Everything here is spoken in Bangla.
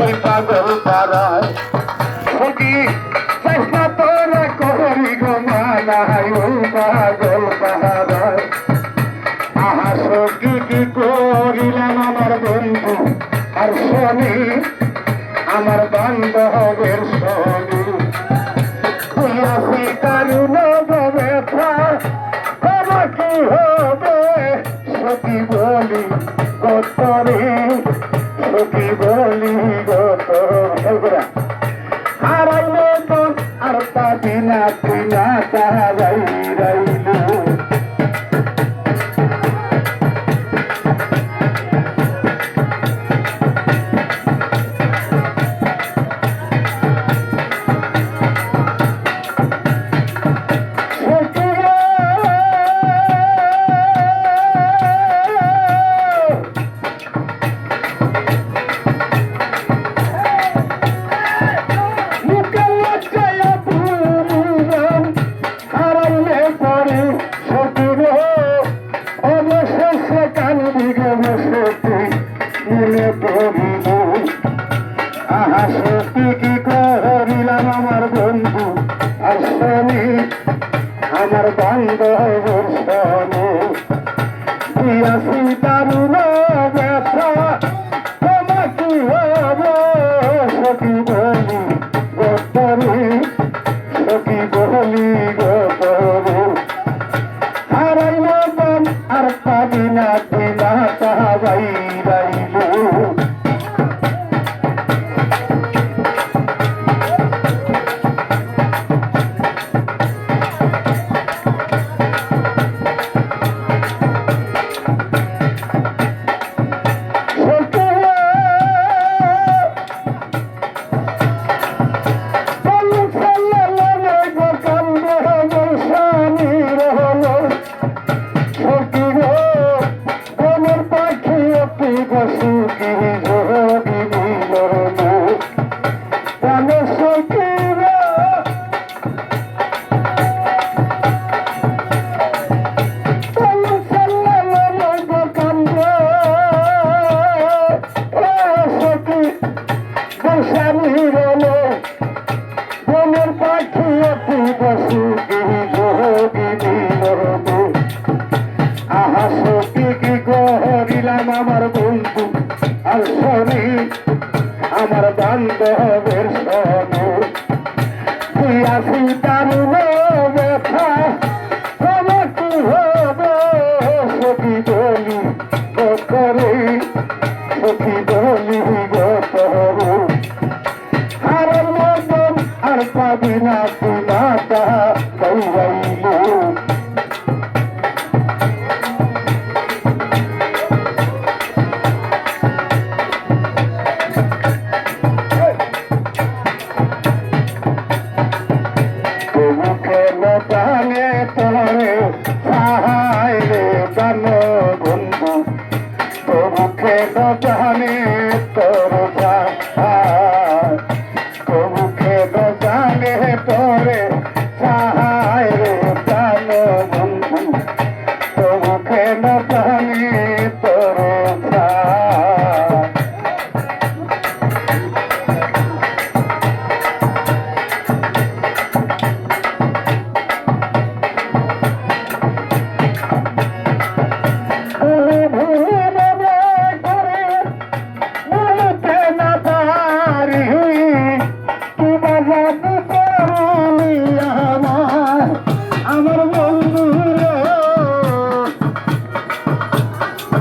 ওই পাগল পাড়ায়। সখী চেষ্টা তোরা করি গো মানাই ওই পাগল পাড়ায়। করিলাম আমার বন্ধু? আর শনি, আমার বান্ধবের শনি। খুলিয়াছি কারুণ ব্যথা আমার কি হবে? সখী বলি গোতরে সখী বলি গোতরে হারাইলে তো আর পাবি না তুই না আর আমার বান্ধবের শনি দিয়াছি ভাবে আমার বান্ধবের সনু খুইয়াছি দারুণ ব্যথা আমাকে হবে সখী বলি গতরে সখী বলি গতরে আর মতন আর পাবি না তুই। Oh,